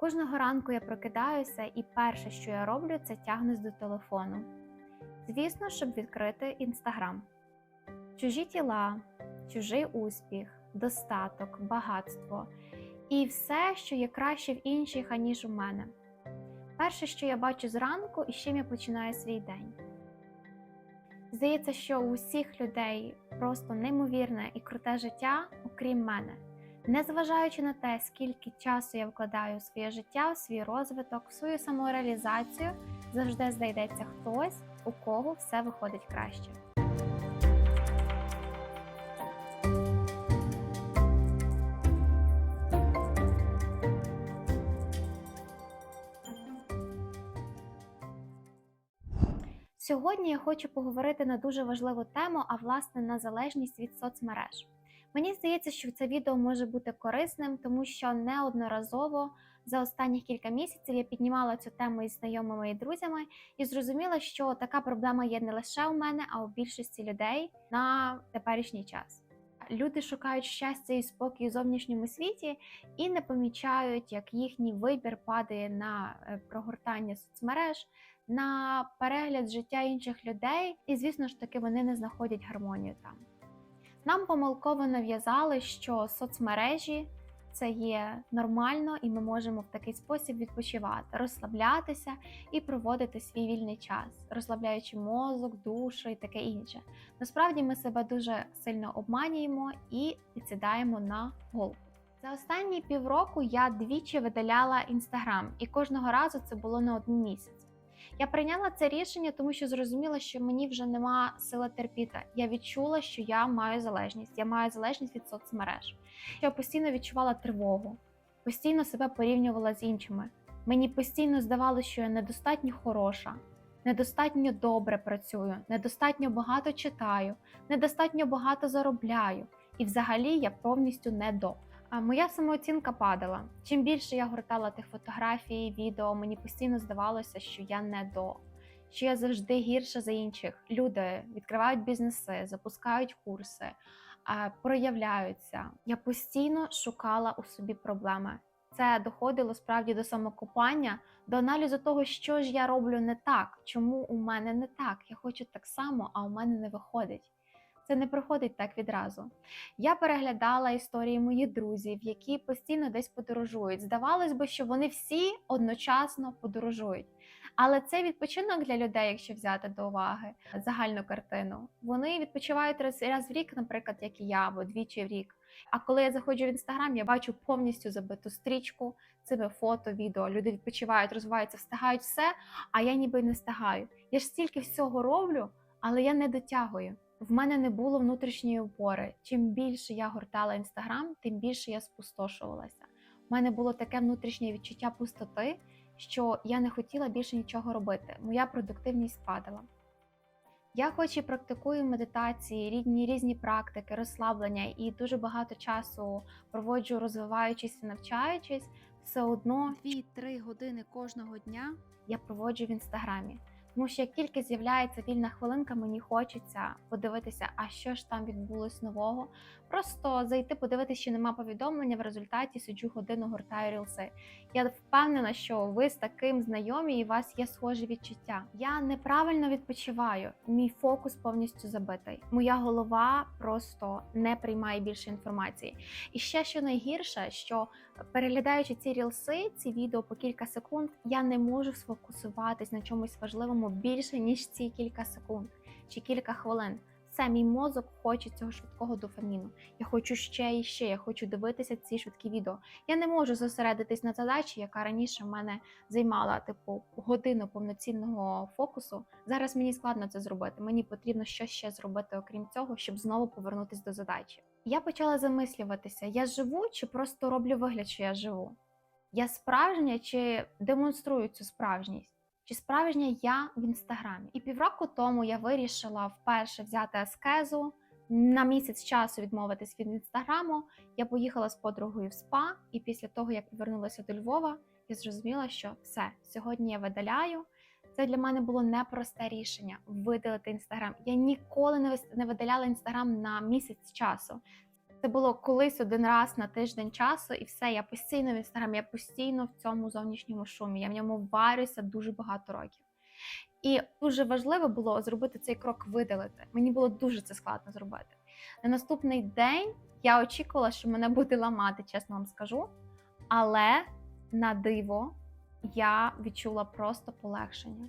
Кожного ранку я прокидаюся, і перше, що я роблю, це тягнусь до телефону. Звісно, щоб відкрити інстаграм. Чужі тіла, чужий успіх, достаток, багатство і все, що є краще в інших, аніж у мене. Перше, що я бачу зранку, і з чим я починаю свій день. Здається, що у усіх людей просто неймовірне і круте життя, окрім мене. Незважаючи на те, скільки часу я вкладаю в своє життя, в свій розвиток, в свою самореалізацію, завжди знайдеться хтось, у кого все виходить краще. Сьогодні я хочу поговорити на дуже важливу тему, а власне на залежність від соцмереж. Мені здається, що це відео може бути корисним, тому що неодноразово за останні кілька місяців я піднімала цю тему із знайомими і друзями і зрозуміла, що така проблема є не лише у мене, а у більшості людей на теперішній час. Люди шукають щастя і спокій у зовнішньому світі і не помічають, як їхній вибір падає на е, прогортання соцмереж, на перегляд життя інших людей, і звісно ж таки вони не знаходять гармонію там. Нам помилково нав'язали, що соцмережі це є нормально, і ми можемо в такий спосіб відпочивати, розслаблятися і проводити свій вільний час, розслабляючи мозок, душу і таке інше. Насправді ми себе дуже сильно обманюємо і підсідаємо на голову. За останні півроку я двічі видаляла інстаграм, і кожного разу це було на один місяць. Я прийняла це рішення, тому що зрозуміла, що мені вже нема сили терпіти. Я відчула, що я маю залежність. Я маю залежність від соцмереж. Я постійно відчувала тривогу, постійно себе порівнювала з іншими. Мені постійно здавалося, що я недостатньо хороша, недостатньо добре працюю, недостатньо багато читаю, недостатньо багато заробляю. І взагалі я повністю не до. Моя самооцінка падала. Чим більше я гортала тих фотографій, відео, мені постійно здавалося, що я не до, що я завжди гірша за інших. Люди відкривають бізнеси, запускають курси, проявляються. Я постійно шукала у собі проблеми. Це доходило справді до самокопання, до аналізу того, що ж я роблю не так, чому у мене не так. Я хочу так само, а у мене не виходить. Це не проходить так відразу. Я переглядала історії моїх друзів, які постійно десь подорожують. Здавалось би, що вони всі одночасно подорожують. Але це відпочинок для людей, якщо взяти до уваги загальну картину. Вони відпочивають раз, раз в рік, наприклад, як і я, або двічі в рік. А коли я заходжу в інстаграм, я бачу повністю забиту стрічку цими фото, відео. Люди відпочивають, розвиваються, встигають все, а я ніби не встигаю. Я ж стільки всього роблю, але я не дотягую в мене не було внутрішньої опори. Чим більше я гортала інстаграм, тим більше я спустошувалася. У мене було таке внутрішнє відчуття пустоти, що я не хотіла більше нічого робити. Моя продуктивність падала. Я хоч і практикую медитації, різні різні практики, розслаблення і дуже багато часу проводжу, розвиваючись і навчаючись, все одно 2-3 години кожного дня я проводжу в інстаграмі. Тому що як тільки з'являється вільна хвилинка, мені хочеться подивитися, а що ж там відбулось нового. Просто зайти, подивитися, що нема повідомлення. В результаті сиджу годину, гортаю рілси. Я впевнена, що ви з таким знайомі і у вас є схожі відчуття. Я неправильно відпочиваю. Мій фокус повністю забитий. Моя голова просто не приймає більше інформації. І ще що найгірше, що переглядаючи ці рілси, ці відео по кілька секунд, я не можу сфокусуватись на чомусь важливому більше ніж ці кілька секунд чи кілька хвилин. Все, мій мозок хоче цього швидкого дофаміну. Я хочу ще і ще. Я хочу дивитися ці швидкі відео. Я не можу зосередитись на задачі, яка раніше в мене займала типу годину повноцінного фокусу. Зараз мені складно це зробити. Мені потрібно щось ще зробити, окрім цього, щоб знову повернутися до задачі. Я почала замислюватися: я живу чи просто роблю вигляд, що я живу? Я справжня чи демонструю цю справжність? Чи справжня я в інстаграмі? І півроку тому я вирішила вперше взяти аскезу на місяць часу відмовитись від інстаграму. Я поїхала з подругою в спа, і після того, як повернулася до Львова, я зрозуміла, що все сьогодні я видаляю. Це для мене було непросте рішення видалити інстаграм. Я ніколи не видаляла інстаграм на місяць часу. Це було колись один раз на тиждень часу, і все. Я постійно в інстаграмі, я постійно в цьому зовнішньому шумі. Я в ньому варюся дуже багато років. І дуже важливо було зробити цей крок видалити. Мені було дуже це складно зробити. На наступний день я очікувала, що мене буде ламати, чесно вам скажу. Але на диво я відчула просто полегшення.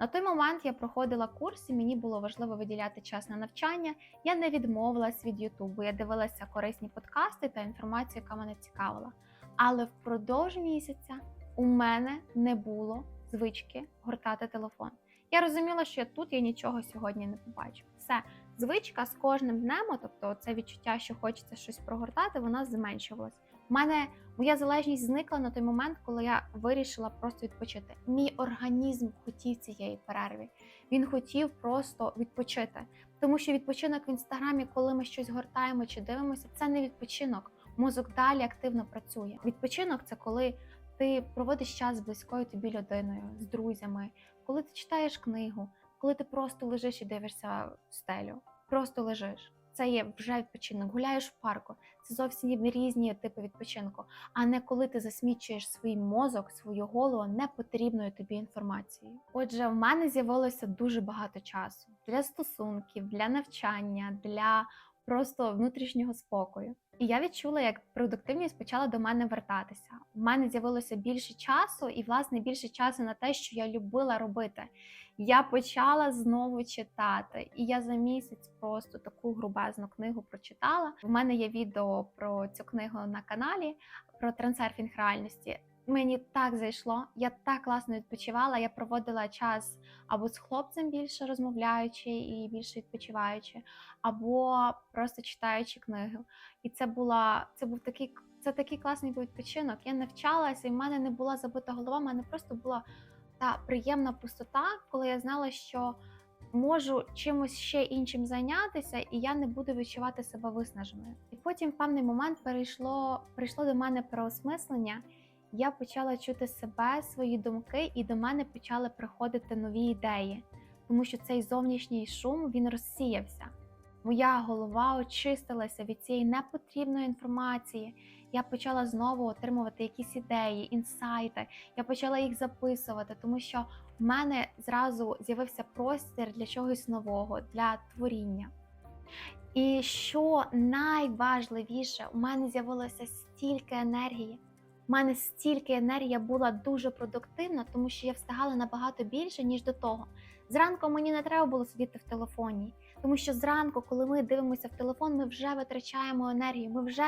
На той момент я проходила курс, і мені було важливо виділяти час на навчання. Я не відмовилась від Ютубу. Я дивилася корисні подкасти та інформацію, яка мене цікавила. Але впродовж місяця у мене не було звички гортати телефон. Я розуміла, що я тут я нічого сьогодні не побачу. Все, звичка з кожним днем, тобто це відчуття, що хочеться щось прогортати, вона зменшувалась. Мене моя залежність зникла на той момент, коли я вирішила просто відпочити. Мій організм хотів цієї перерви. Він хотів просто відпочити, тому що відпочинок в інстаграмі, коли ми щось гортаємо чи дивимося, це не відпочинок. Мозок далі активно працює. Відпочинок це коли ти проводиш час з близькою тобі людиною, з друзями, коли ти читаєш книгу, коли ти просто лежиш і дивишся в стелю, просто лежиш. Це є вже відпочинок. Гуляєш в парку. Це зовсім різні типи відпочинку, а не коли ти засмічуєш свій мозок, свою голову непотрібною тобі інформацією. Отже, в мене з'явилося дуже багато часу для стосунків, для навчання, для просто внутрішнього спокою. І я відчула, як продуктивність почала до мене вертатися. У мене з'явилося більше часу, і власне більше часу на те, що я любила робити. Я почала знову читати, і я за місяць просто таку грубезну книгу прочитала. У мене є відео про цю книгу на каналі про трансерфінг реальності. Мені так зайшло, я так класно відпочивала. Я проводила час або з хлопцем більше розмовляючи і більше відпочиваючи, або просто читаючи книгу. І це була це був такий це такий класний відпочинок. Я навчалася, і в мене не була забита голова. в мене просто була та приємна пустота, коли я знала, що можу чимось ще іншим зайнятися, і я не буду відчувати себе виснаженою. І потім в певний момент перейшло прийшло до мене переосмислення. Я почала чути себе, свої думки, і до мене почали приходити нові ідеї, тому що цей зовнішній шум він розсіявся. Моя голова очистилася від цієї непотрібної інформації. Я почала знову отримувати якісь ідеї, інсайти. Я почала їх записувати, тому що в мене зразу з'явився простір для чогось нового, для творіння. І що найважливіше, у мене з'явилося стільки енергії. У мене стільки енергія була дуже продуктивна, тому що я встигала набагато більше, ніж до того. Зранку мені не треба було сидіти в телефоні, тому що зранку, коли ми дивимося в телефон, ми вже витрачаємо енергію. Ми вже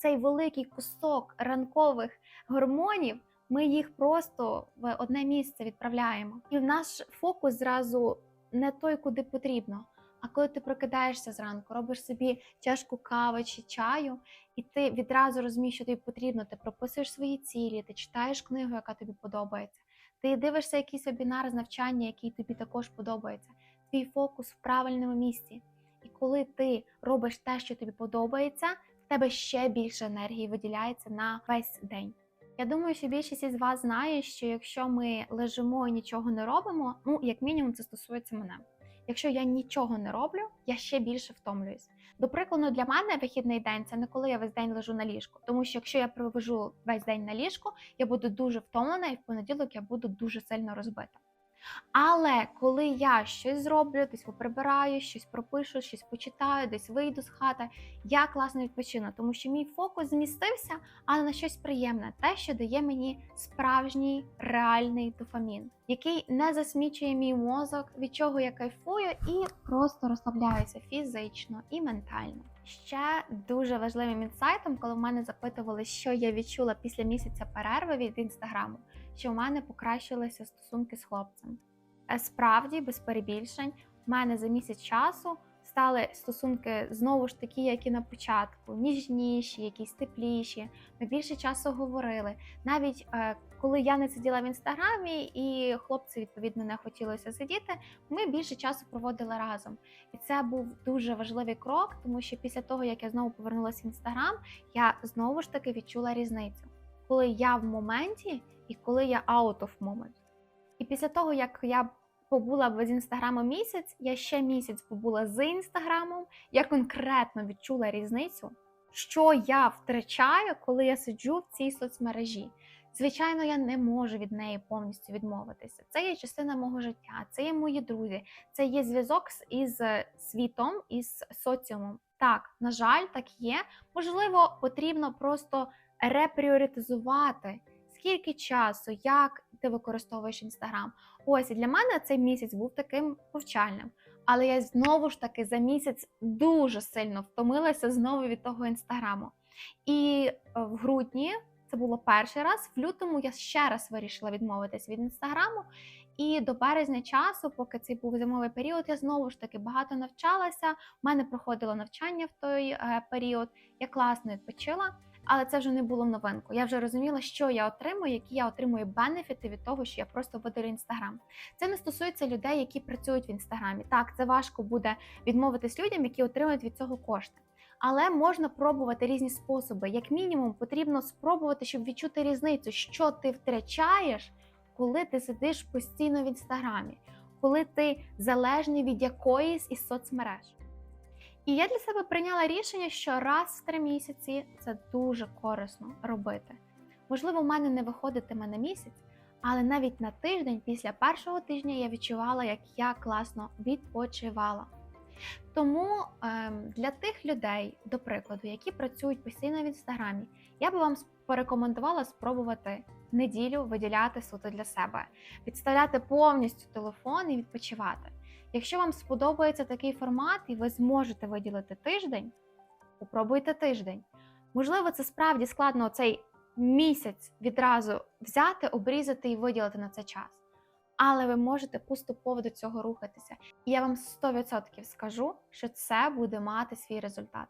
цей великий кусок ранкових гормонів. Ми їх просто в одне місце відправляємо, і наш фокус зразу не той, куди потрібно. А коли ти прокидаєшся зранку, робиш собі чашку кави чи чаю, і ти відразу розумієш, що тобі потрібно, ти прописуєш свої цілі, ти читаєш книгу, яка тобі подобається, ти дивишся якийсь вебінар з навчання, який тобі також подобається. Твій фокус в правильному місці. І коли ти робиш те, що тобі подобається, тебе ще більше енергії виділяється на весь день. Я думаю, що більшість із вас знає, що якщо ми лежимо і нічого не робимо, ну як мінімум це стосується мене. Якщо я нічого не роблю, я ще більше втомлююсь. До прикладу, для мене вихідний день це не коли я весь день лежу на ліжку, тому що якщо я провожу весь день на ліжку, я буду дуже втомлена, і в понеділок я буду дуже сильно розбита. Але коли я щось зроблю, десь поприбираю, щось пропишу, щось почитаю, десь вийду з хати, я класно відпочину, тому що мій фокус змістився, але на щось приємне, те, що дає мені справжній реальний дофамін, який не засмічує мій мозок, від чого я кайфую і просто розслабляюся фізично і ментально. Ще дуже важливим інсайтом, коли в мене запитували, що я відчула після місяця перерви від інстаграму, що в мене покращилися стосунки з хлопцем. Е, Справді, без перебільшень, в мене за місяць часу стали стосунки знову ж такі, як і на початку, ніжніші, якісь тепліші. Ми більше часу говорили. Навіть е, коли я не сиділа в інстаграмі, і хлопці відповідно не хотілося сидіти, ми більше часу проводили разом. І це був дуже важливий крок, тому що після того, як я знову повернулася в інстаграм, я знову ж таки відчула різницю, коли я в моменті і коли я out of moment. І після того, як я побула без інстаграму місяць, я ще місяць побула з інстаграмом, я конкретно відчула різницю. що я втрачаю, коли я сиджу в цій соцмережі. Звичайно, я не можу від неї повністю відмовитися. Це є частина мого життя, це є мої друзі, це є зв'язок із е, світом, із соціумом. Так, на жаль, так є. Можливо, потрібно просто репріоритизувати, скільки часу, як ти використовуєш інстаграм. Ось і для мене цей місяць був таким повчальним. Але я знову ж таки за місяць дуже сильно втомилася знову від того інстаграму. І е, в грудні це було перший раз. В лютому я ще раз вирішила відмовитись від інстаграму. І до березня часу, поки цей був зимовий період, я знову ж таки багато навчалася. У мене проходило навчання в той е, період. Я класно відпочила, але це вже не було новинку. Я вже розуміла, що я отримую, які я отримую бенефіти від того, що я просто видалю інстаграм. Це не стосується людей, які працюють в інстаграмі. Так, це важко буде відмовитись людям, які отримують від цього кошти. Але можна пробувати різні способи. Як мінімум, потрібно спробувати, щоб відчути різницю, що ти втрачаєш, коли ти сидиш постійно в інстаграмі, коли ти залежний від якоїсь із соцмереж. І я для себе прийняла рішення, що раз в три місяці це дуже корисно робити. Можливо, в мене не виходитиме на місяць, але навіть на тиждень після першого тижня я відчувала, як я класно відпочивала. Тому ем, для тих людей, до прикладу, які працюють постійно в інстаграмі, я би вам порекомендувала спробувати неділю виділяти суто для себе, відставляти повністю телефон і відпочивати. Якщо вам сподобається такий формат і ви зможете виділити тиждень, попробуйте тиждень. Можливо, це справді складно цей місяць відразу взяти, обрізати і виділити на це час. Але ви можете поступово до цього рухатися. І я вам 100% скажу, що це буде мати свій результат.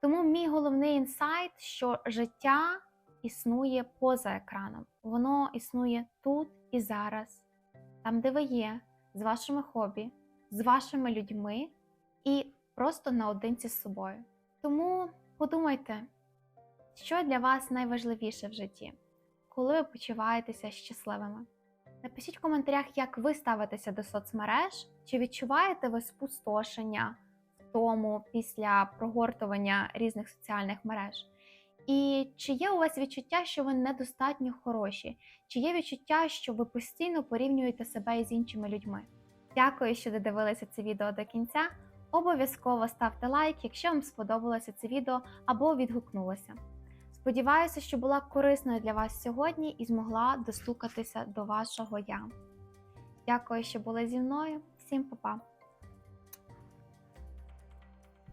Тому мій головний інсайт, що життя існує поза екраном. Воно існує тут і зараз, там, де ви є, з вашими хобі, з вашими людьми і просто наодинці з собою. Тому подумайте, що для вас найважливіше в житті, коли ви почуваєтеся щасливими. Напишіть в коментарях, як ви ставитеся до соцмереж, чи відчуваєте ви спустошення в тому після прогортування різних соціальних мереж. І чи є у вас відчуття, що ви недостатньо хороші, чи є відчуття, що ви постійно порівнюєте себе із іншими людьми? Дякую, що додивилися це відео до кінця. Обов'язково ставте лайк, якщо вам сподобалося це відео або відгукнулося. Сподіваюся, що була корисною для вас сьогодні і змогла достукатися до вашого я. Дякую, що були зі мною. Всім па-па!